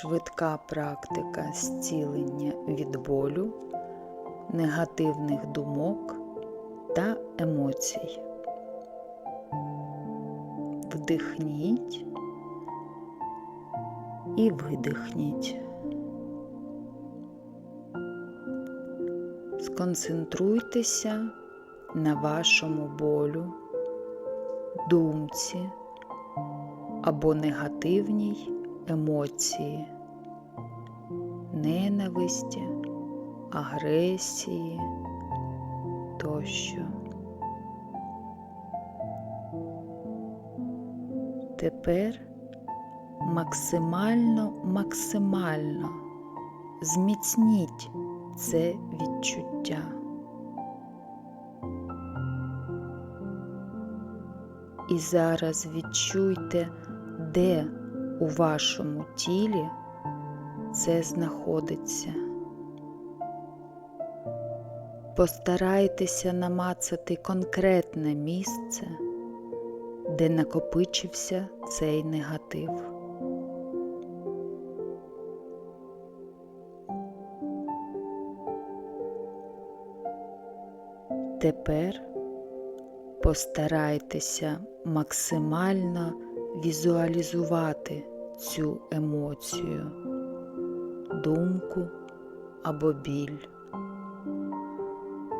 швидка практика зцілення від болю, негативних думок та емоцій. Вдихніть і видихніть. Сконцентруйтеся на вашому болю, думці або негативній емоції, ненависті, агресії тощо. Тепер максимально максимально зміцніть це відчуття. І зараз відчуйте, де у вашому тілі це знаходиться. Постарайтеся намацати конкретне місце, де накопичився цей негатив. Тепер постарайтеся максимально візуалізувати цю емоцію, думку або біль.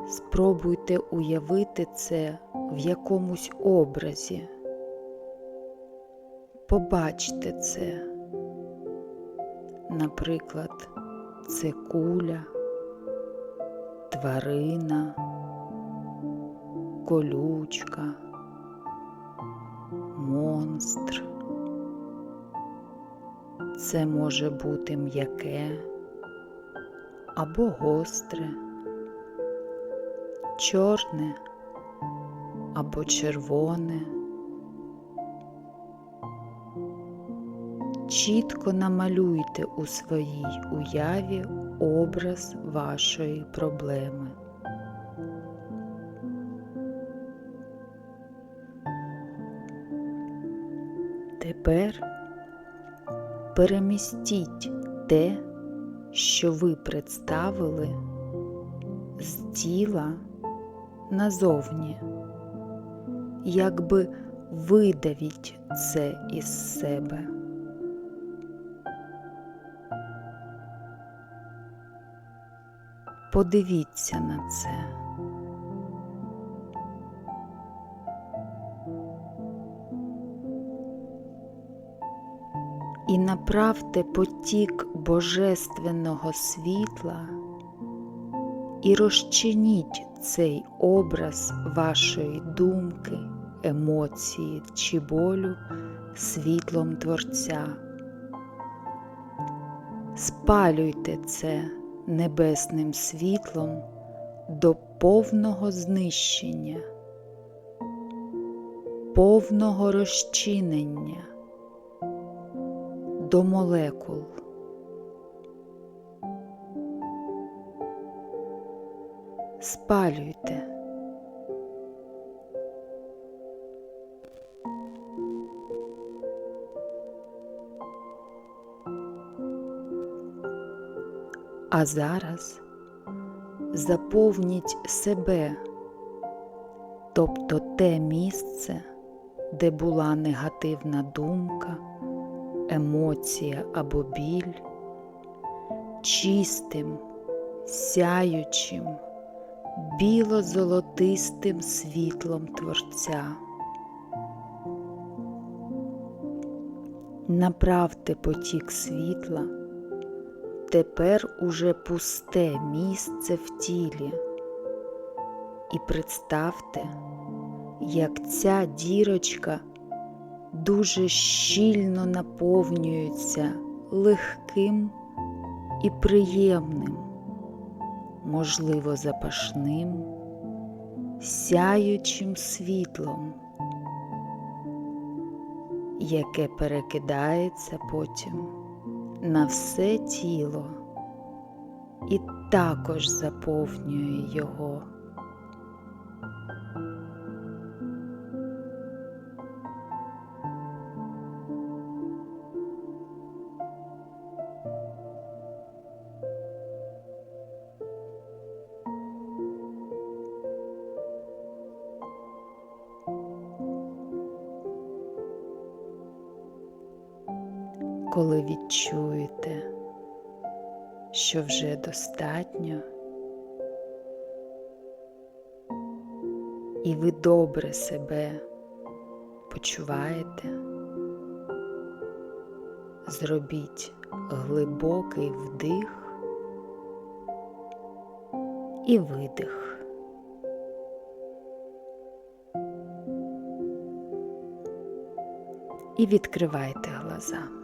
Спробуйте уявити це в якомусь образі. Побачте це, наприклад, це куля, тварина, колючка, монстр. Це може бути м'яке або гостре, чорне або червоне. Чітко намалюйте у своїй уяві образ вашої проблеми. Тепер перемістіть те, що ви представили з тіла назовні, якби видавіть це із себе. Подивіться на це. І направте потік божественного світла і розчиніть цей образ вашої думки, емоції чи болю світлом Творця. Спалюйте це небесним світлом до повного знищення, повного розчинення до молекул. Спалюйте. А зараз заповніть себе, тобто те місце, де була негативна думка, емоція або біль, чистим, сяючим, біло-золотистим світлом Творця. Направте потік світла тепер уже пусте місце в тілі. І представте, як ця дірочка дуже щільно наповнюється легким і приємним, можливо, запашним, сяючим світлом, яке перекидається потім на все тіло і також заповнює його. Коли відчуєте, що вже достатньо, і ви добре себе почуваєте, зробіть глибокий вдих і видих. І відкривайте глаза.